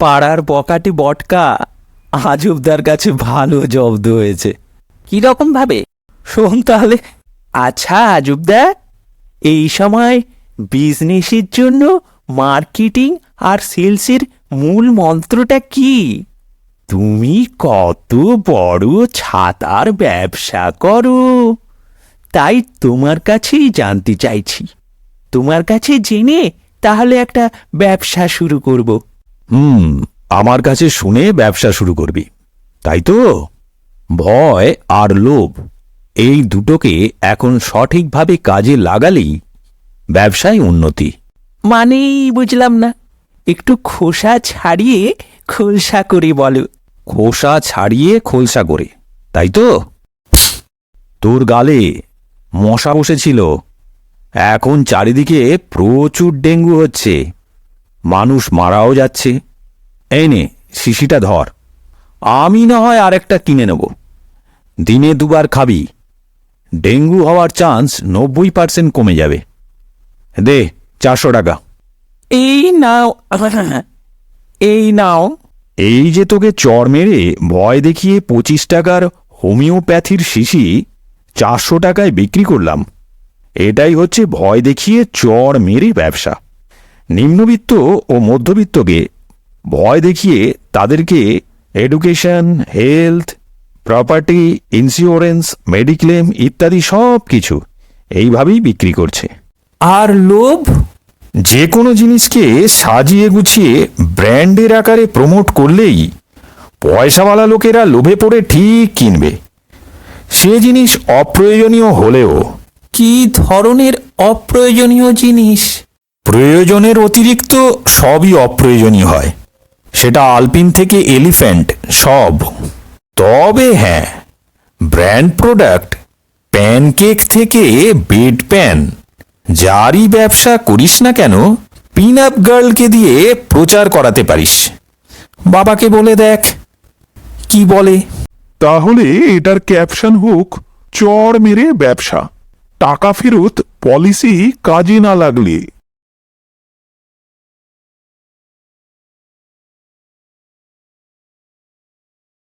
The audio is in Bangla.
পাড়ার বকাটি বটকা আজবদার কাছে ভালো জব্দ হয়েছে। কীরকম ভাবে? শোন তাহলে। আচ্ছা আজবদা এই সময় বিজনেসের জন্য মার্কেটিং আর সেলসের মূল মন্ত্রটা কি? তুমি কত বড় ছাতার ব্যবসা করো। তাই তোমার কাছেই জানতে চাইছি। তোমার কাছে জেনে তাহলে একটা ব্যবসা শুরু করব। হুম আমার কাছে শুনে ব্যবসা শুরু করবি। তাই তো? ভয় আর লোভ এই দুটোকে এখন সঠিকভাবে কাজে লাগালেই ব্যবসায় উন্নতি। মানেই বুঝলাম না। একটু খোসা ছাড়িয়ে খোলসা করে বলো। খোসা ছাড়িয়ে খোলসা করে তাই তো? তোর গালে মশা বসেছিল। এখন চারিদিকে প্রচুর ডেঙ্গু হচ্ছে। মানুষ মারাও যাচ্ছে। এই নে শিশিটা ধর। আমি না হয় আরেকটা কিনে নেব। দিনে দুবার খাবি। ডেঙ্গু হওয়ার চান্স নব্বই পার্সেন্ট কমে যাবে। দে চারশো টাকা। এই নাও। এই নাও। এই যে তোকে চর মেরে ভয় দেখিয়ে পঁচিশ টাকার হোমিওপ্যাথির শিশি চারশো টাকায় বিক্রি করলাম। এটাই হচ্ছে ভয় দেখিয়ে চর মেরে ব্যবসা। নিম্নবিত্ত ও মধ্যবিত্তকে ভয় দেখিয়ে তাদেরকে education health property insurance mediclaim ইত্যাদি সব কিছু এইভাবেই বিক্রি করছে। আর লোভ? যে কোনো জিনিসকে সাজিয়ে গুছিয়ে ব্র্যান্ডের আকারে প্রমোট করলেই পয়সাওয়ালা লোকেরা লোভে পড়ে ঠিক কিনবে। সে জিনিস অপ্রয়োজনীয় হলেও কি ধরনের অপ্রয়োজনীয় জিনিস? প্রয়োজনের অতিরিক্ত সবই অপ্রয়োজনীয় হয়। সেটা আলপিন থেকে এলিফ্যান্ট, সব। তবে হ্যাঁ ব্র্যান্ড প্রোডাক্ট প্যানকেক থেকে বেড প্যান। যারই ব্যবসা করিস না কেন পিন আপ গার্লকে দিয়ে প্রচার করাতে পারিস। বাবাকে বলে দেখ, কি বলে? তাহলে এটার ক্যাপশন হোক, চড় মেরে ব্যবসা। টাকা ফেরত, পলিসি কাজে না লাগলে।